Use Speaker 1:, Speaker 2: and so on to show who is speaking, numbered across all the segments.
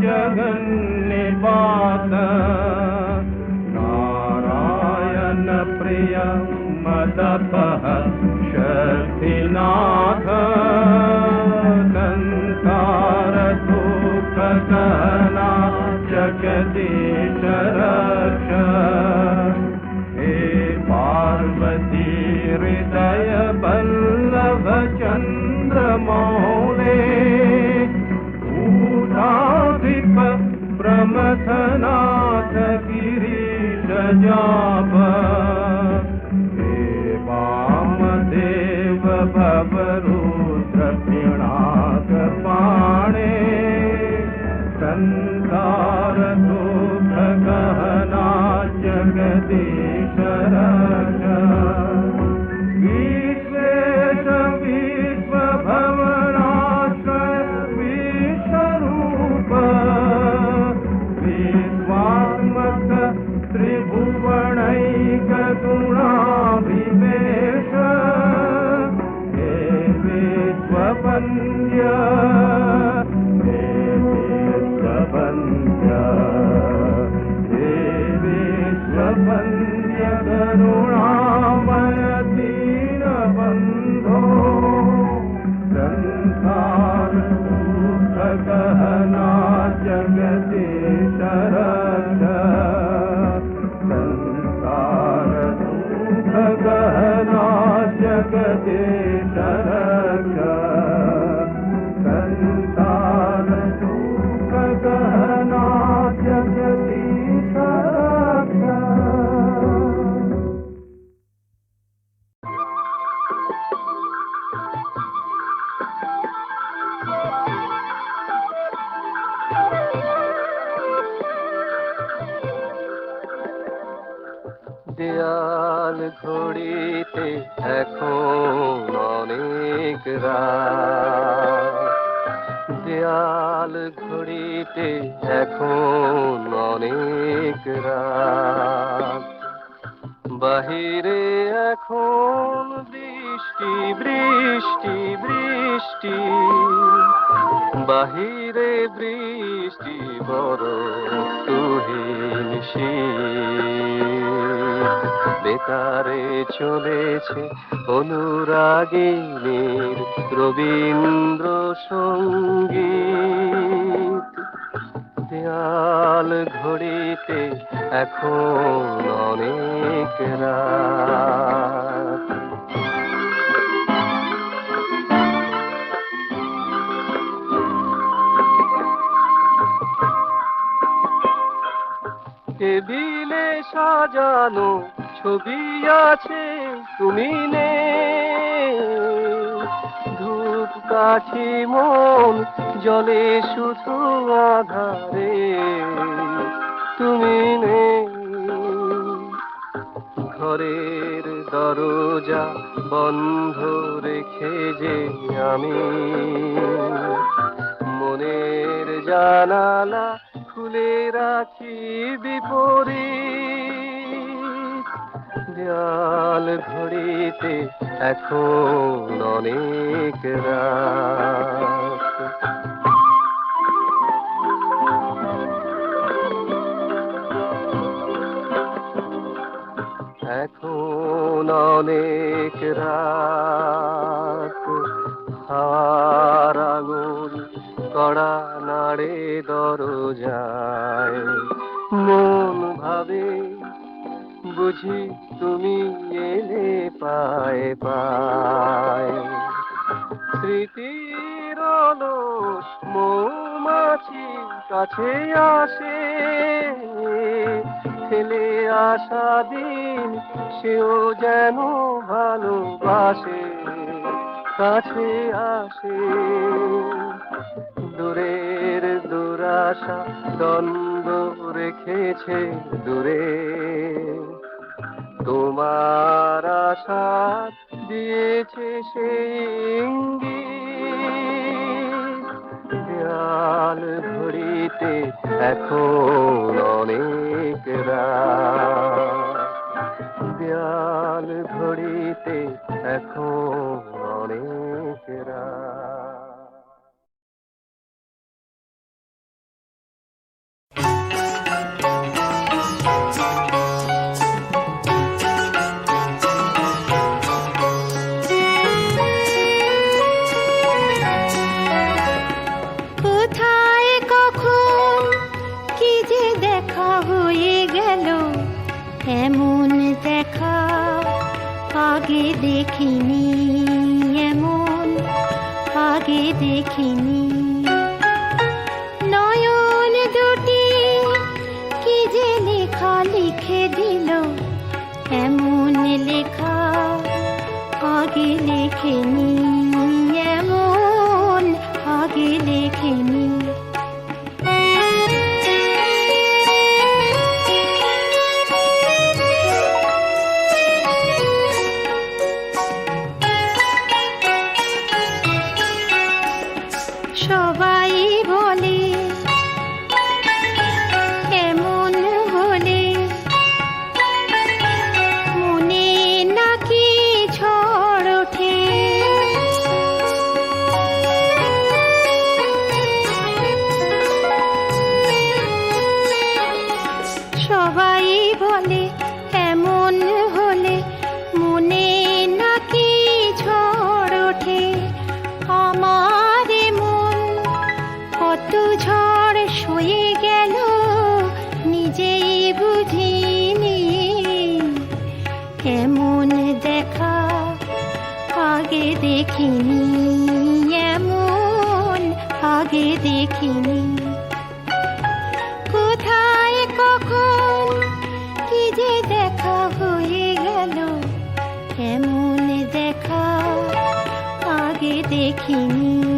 Speaker 1: त्रिजगन्निवास नारायण प्रिय मदपः शक्तिनाथ प्रमथनाथ गिरीश जाप हे वामदेव भवरुद्र
Speaker 2: বাহিরে বৃষ্টি বড় তুহিন বেতারে চলেছে অনুরাগিনীর রবীন্দ্র সংগীত দেয়াল ঘড়িতে এখন অনেক রাত। টেবিলে সাজানো ছবি আছে তুমি নে। ধূপ কাঠি মন, জলে শুধু আধারে তুমি নে। ঘরের দরজা বন্ধ রেখে যে আমি, মনের জানালা বলে রাখি বিপরি দেয়াল ঘড়িতে এখন অনেক রাত। এখন অনেক রাত। হার আগুন কড়া নাড়ে দরজা বুঝি তুমি এলে পায় পায়। স্মৃতির মৌমাছি কাছে আসে। ছেলে আসা দিন সেও যেন ভালোবাসে, কাছে আসে। দূরের দুরাশা দ্বন্দ্ব রেখেছে দূরে। তোমার আশা দিয়েছে সেই কাল ঘড়িতে এখন অনেক রাল ঘড়িতে এখন অনেক রা
Speaker 3: কোথায় কি যে দেখা গেল দেখা আগে দেখিনি।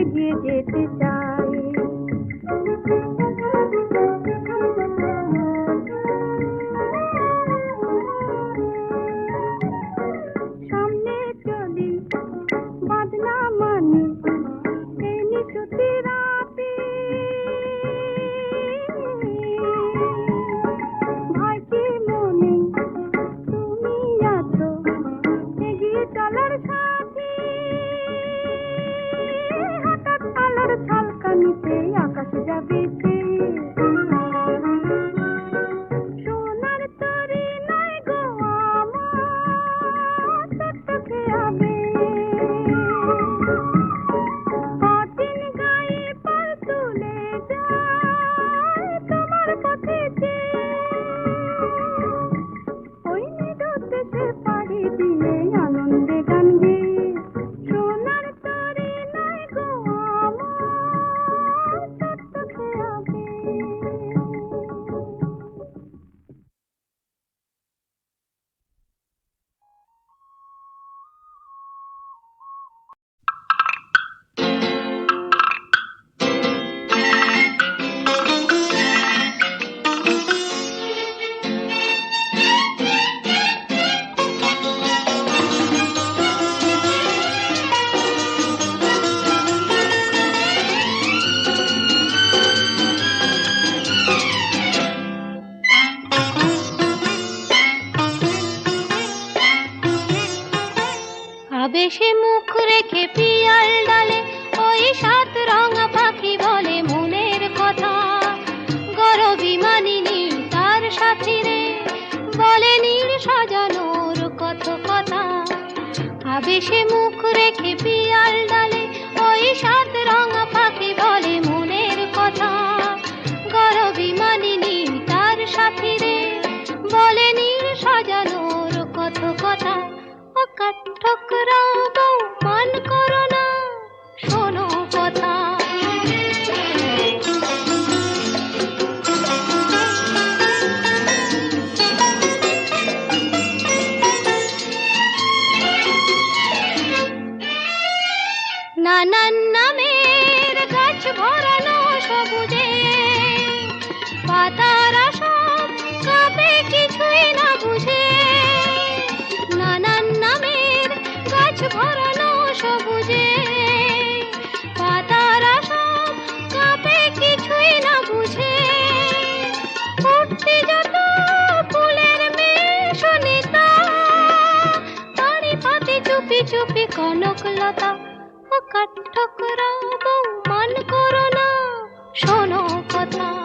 Speaker 4: এগিয়ে যেতে চাই সাজানোর কত কথা। আবেশে মুখ রেখে পিয়াল ডালে, ওই সাত রঙা পাখি বলে মনের কথা। গরবি মানিনি তার সাথী বলে নীর সাজানোর কত কথা। ও কাঠঠোকরা বউ মান করো নানান নামের গাছ ভরানো সবুজে। পাতারা সব কাঁপে, কিছুই না বুঝে। নানান নামের গাছ ভরানো সবুজে। পাতারা সব কাঁপে, কিছুই না বুঝে। উঠতে যত ফুলের মেশনিতা তারি পাতে চুপি চুপি কনকলতা। ও কাঠঠোকরা বউ মান করো না। শোনো কথা।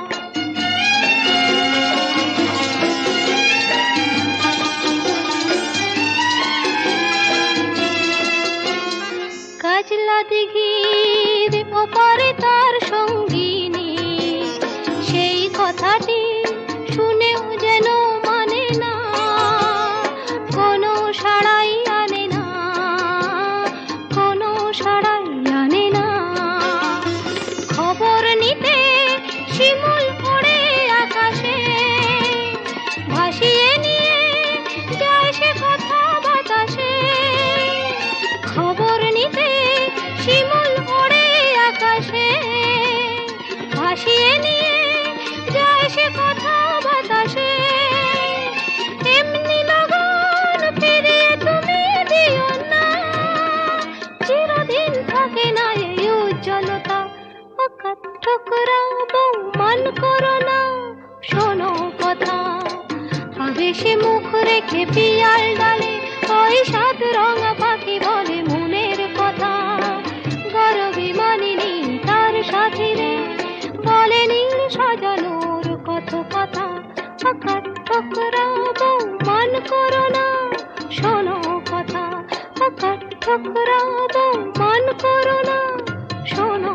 Speaker 4: রেখে পিয়াল ডালে ওই সাত রঙা পাখি বলে মনের কথা। গরবি মানিনি তার সাথী রে বলে নীল সাজানোর কত কথা। আকার ঠোকরা বউ মান করো না, শোনো কথা। আকার ঠোকরা বউ মান করো না, শোনো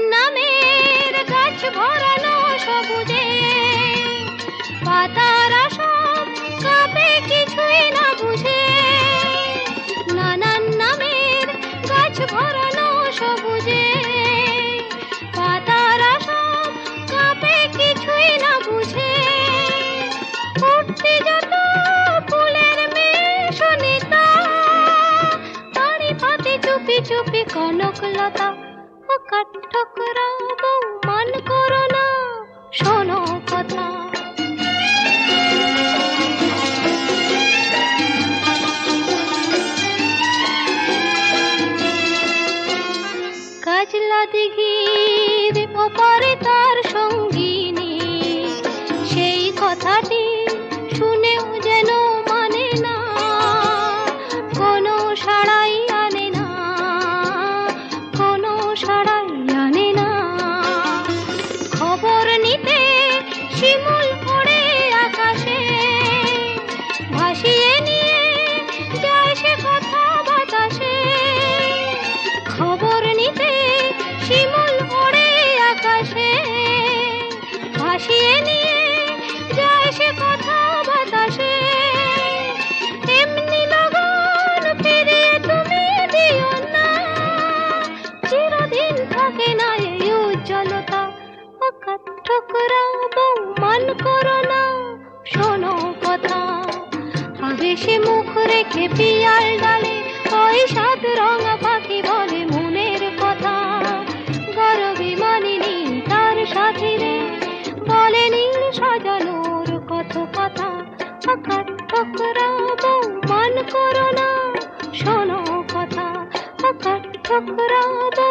Speaker 4: কনকলতা অকাঠ্যকরা বৌ ঠুকরাবো মন করো না, শোনো কথা। আবেশে মুখ রেখে পিয়াল ডালে, ওই সাত রঙা পাখি বলে মনের কথা। গরবি মানিনি তার সাথে রে বলে নীল সাজানোর কত কথা। আকার ঠুকরাবো মন করো না, শোনো কথা। আকার ঠুকরাবো